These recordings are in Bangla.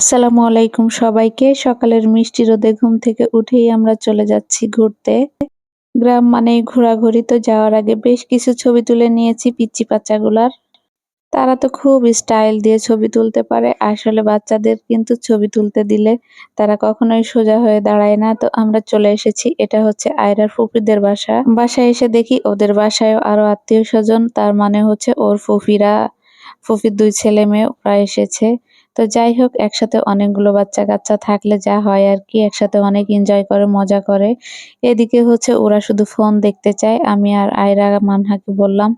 আসসালামু আলাইকুম সবাইকে। সকালের মিষ্টি রোদে ঘুম থেকে উঠেই আমরা চলে যাচ্ছি ঘুরতে। গ্রাম মানেই ঘোরাঘুরি তো যাওয়ার আগে বেশ কিছু ছবি তুলে নিয়েছি পিচ্চি বাচ্চাগুলার। তারা তো খুব স্টাইল দিয়ে ছবি তুলতে পারে, আসলে বাচ্চাদের কিন্তু ছবি তুলতে দিলে তারা কখনোই সোজা হয়ে দাঁড়ায় না। তো আমরা চলে এসেছি, এটা হচ্ছে আয়রার ফুপিদের বাসা। বাসায় এসে দেখি ওদের বাসায় আরও আত্মীয় স্বজন, তার মানে হচ্ছে ওর ফুফিরা, ফুফির দুই ছেলে মেয়ে ওরা এসেছে। তো যাই হোক, একসাথে অনেকগুলো বাচ্চা কাচ্চা থাকলে যা হয় আর কি, একসাথে অনেক এনজয় করে, মজা করে। এদিকে হচ্ছে ওরা শুধু ফোন দেখতে চায়, আমি আর আয়রা মানহাকে বললাম,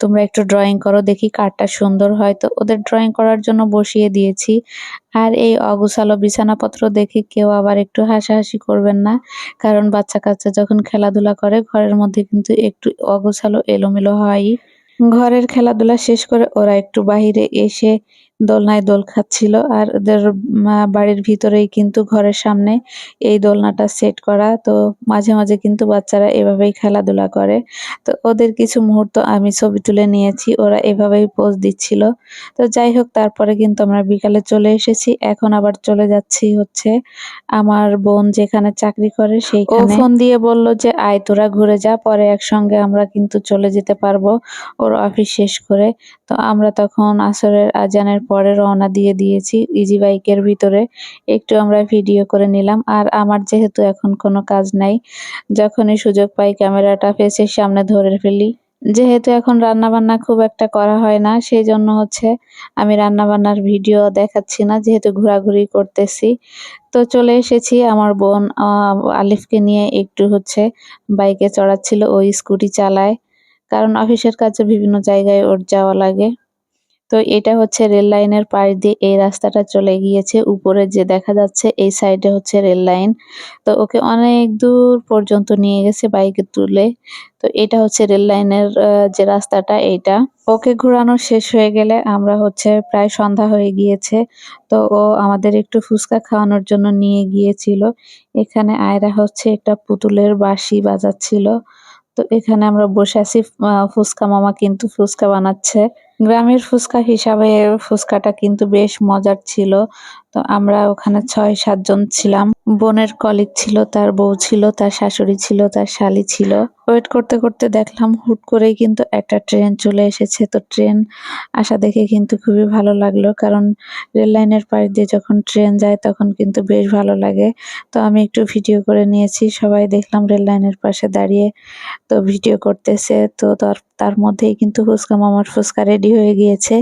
তোমরা একটু ড্রয়িং করো, দেখি কারটা সুন্দর হয়। তো ওদের ড্রয়িং করার জন্য বসিয়ে দিয়েছি। আর এই অগুছালো বিছানাপত্র দেখে কেউ আবার একটু হাসাহাসি করবেন না, কারণ বাচ্চা কাচ্চা যখন খেলাধুলা করে, ঘরের মধ্যে কিন্তু একটু অগোছালো এলোমেলো হয়ই। ঘরের খেলাধুলা শেষ করে ওরা একটু বাহিরে এসে দোলনায় দোল খাচ্ছিল। আর ওদের বাড়ির ভিতরেই কিন্তু ঘরের সামনে এই দোলনাটা সেট করা। তো মাঝে মাঝে কিন্তু বাচ্চারা এভাবেই খেলাধুলা করে। তো ওদের কিছু মুহূর্ত আমি ছবি তুলে নিয়েছি, ওরা এভাবেই পোজ দিচ্ছিল। তো যাই হোক, তারপরে কিন্তু আমরা বিকালে চলে এসেছি। এখন আবার চলে যাচ্ছি হচ্ছে আমার বোন যেখানে চাকরি করে সেইখানে। ফোন দিয়ে বলল যে, আয়, তোরা ঘুরে যা, পরে একসঙ্গে আমরা কিন্তু চলে যেতে পারব। ওর অফিস শেষ করে তো আমরা তখন আসরের আজানের পরে রওনা দিয়ে দিয়েছি ইজি বাইকের ভিতরে। একটু আমরা ভিডিও করে নিলাম। আর আমার যেহেতু এখন কোনো কাজ নাই, যখনই সুযোগ পাই ক্যামেরাটা ফেসের সামনে ধরে ফেলি। যেহেতু এখন রান্না বান্না খুব একটা করা হয় না সেই জন্য হচ্ছে আমি রান্না বান্নার ভিডিও দেখাচ্ছি না, যেহেতু ঘোরাঘুরি করতেছি। তো চলে এসেছি আমার বোন আলিফকে নিয়ে একটু হচ্ছে বাইকে চড়াচ্ছিল, ওই স্কুটি চালায়। কারণ অফিসের কাছে বিভিন্ন জায়গায় ওর যাওয়া লাগে। তো এটা হচ্ছে রেল লাইনের পাশ দিয়ে এই রাস্তাটা চলে গিয়েছে। উপরে যে দেখা যাচ্ছে, এই সাইডে হচ্ছে রেল লাইন। তো ওকে অনেক দূর পর্যন্ত নিয়ে গেছে বাইকে তুলে। তো এটা হচ্ছে রেল লাইনের যে রাস্তাটা, এইটা। ওকে ঘোরানো শেষ হয়ে গেলে আমরা হচ্ছে প্রায় সন্ধ্যা হয়ে গিয়েছে। তো ও আমাদের একটু ফুচকা খাওয়ানোর জন্য নিয়ে গিয়েছিল। এখানে আয়রা হচ্ছে একটা পুতুলের বাঁশি বাজাচ্ছিল। তো এখানে আমরা বসে আছি ফুচকা মামা কিন্তু ফুচকা বানাচ্ছে। গ্রামের ফুচকা হিসাবে ফুচকাটা কিন্তু বেশ মজার ছিল। তো আমরা ওখানে ছয়, সাতজন ছিলাম। বোনের কলিগ ছিল, তার বউ ছিল, তার শাশুড়ি ছিল, তার শালি ছিল। ওয়েট করতে করতে দেখলাম হুট করেই কিন্তু একটা ট্রেন চলে এসেছে। তো ট্রেন আসা দেখে কিন্তু খুবই ভালো লাগল, কারণ রেল লাইনের পাশ দিয়ে যখন ট্রেন যায় তখন কিন্তু বেশ ভালো লাগে। তো আমি একটু ভিডিও করে নিয়েছি, সবাই দেখলাম রেল লাইনের পাশে দাঁড়িয়ে তো ভিডিও করতেছে। তো তার তার মধ্যেই কিন্তু ফুচকা মামার ফুচকা রেডি হয়ে গিয়েছে।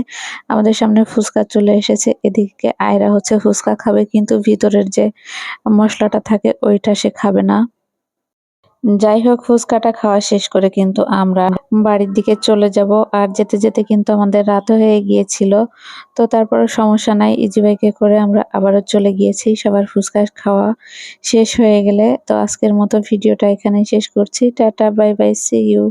আমাদের সামনে ফুচকা চলে এসেছে, এদিকে আয়রা হচ্ছে ফুচকা খাবে, কিন্তু ভিতরের যে মশলাটা থাকে ওইটা সে খাবে না। যাই হোক ফুচকাটা খাওয়া শেষ করে কিন্তু আমরা বাড়ির দিকে চলে যাব। আর যেতে যেতে কিন্তু আমাদের রাত হয়ে গিয়েছিল, তো তারপরে সমস্যা নাই। ইজি বাইকে করে আমরা আবারও চলে গিয়েছি। সবার ফুচকা খাওয়া শেষ হয়ে গেলে। তো আজকের মতো ভিডিওটা এখানে শেষ করছি। Tata, bye bye see you